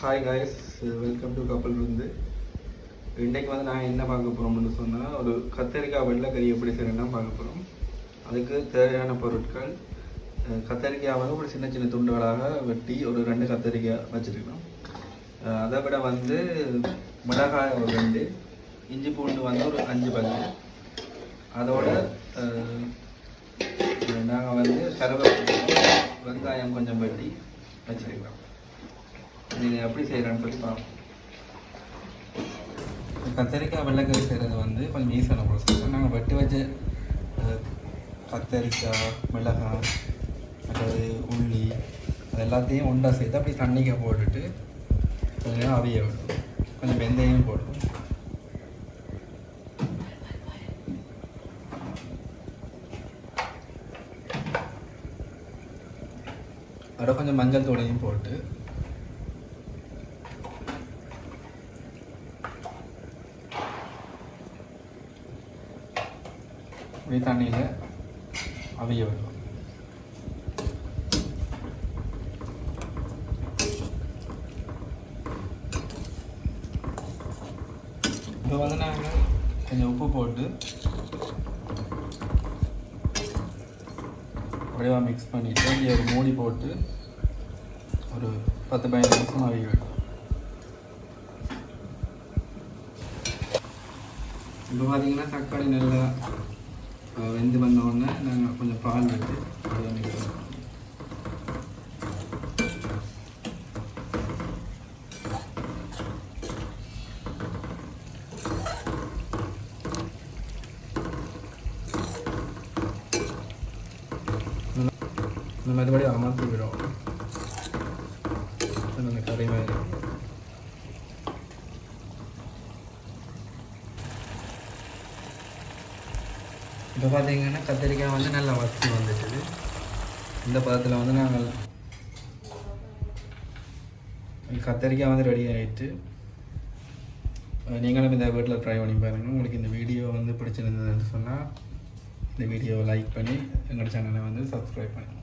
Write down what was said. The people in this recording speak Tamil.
ஹாய் காய்ஸ் வெல்கம் டு கப்பல் விருந்து இன்றைக்கு வந்து நான் என்ன பார்க்க போகிறோம்னு சொன்னால் ஒரு கத்தரிக்காய் வெள்ளைக்கறி எப்படி செய்யணும்னா பார்க்க போகிறோம் அதுக்கு தேவையான பொருட்கள் கத்தரிக்காய் வந்து ஒரு சின்ன சின்ன துண்டுகளாக வெட்டி ஒரு ரெண்டு கத்தரிக்காய் வச்சுருக்கணும் அதை விட வந்து மிளகாய் ஒரு ரெண்டு இஞ்சி பூண்டு வந்து ஒரு அஞ்சு பல்லு. அதோட நாங்கள் வந்து கருவேப்பிலை வெங்காயம் கொஞ்சம் வெட்டி வச்சுருக்கிறோம் நீங்கள் எப்படி செய்கிறேன்னு சொல்லி பார்ப்போம் கத்தரிக்காய் வெள்ளைக்கறி செய்கிறது வந்து கொஞ்சம் ஈஸியான ப்ராசஸ் நாங்கள் வெட்டி வச்ச கத்தரிக்காய் மிளகாய் மற்றது உள்ளி அது எல்லாத்தையும் ஒன்றா சேர்த்து அப்படி தண்ணிக்க போட்டுட்டு கொஞ்சம் நேரம் அவிய விடும் கொஞ்சம் வெந்தயம் போடுவோம் அதோட கொஞ்சம் மஞ்சள் தூளையும் போட்டு இப்படி தண்ணியில் அவிய விடலாம் இப்போ வந்து நாங்கள் கொஞ்சம் உப்பு போட்டு குறைவாக மிக்ஸ் பண்ணிவிட்டு இங்கே ஒரு மூடி போட்டு ஒரு பத்து பதினஞ்சு நிமிஷம் அவிய விடலாம் இப்போ பார்த்தீங்கன்னா தக்காளி நல்லா வெந்து வந்த உடனே நாங்கள் கொஞ்சம் பால் விட்டு அப்படியே mix பண்ணுவோம். நல்லா- இந்த மறுபடி அமர்த்தி விடும் அந்த கறி மாதிரி இப்போ பார்த்தீங்கன்னா கத்திரிக்காய் வந்து நல்லா வசதி வந்துட்டுது. இந்த பதத்தில் வந்து நாங்கள் கத்திரிக்காய் வந்து ரெடி ஆகிட்டு நீங்களும் இந்த வீட்டில் ட்ரை பண்ணி பாருங்கள் உங்களுக்கு இந்த வீடியோ வந்து பிடிச்சிருந்ததுன்னு சொன்னால் இந்த வீடியோவை லைக் பண்ணி எங்களோட சேனலை வந்து சப்ஸ்கிரைப் பண்ணுங்கள்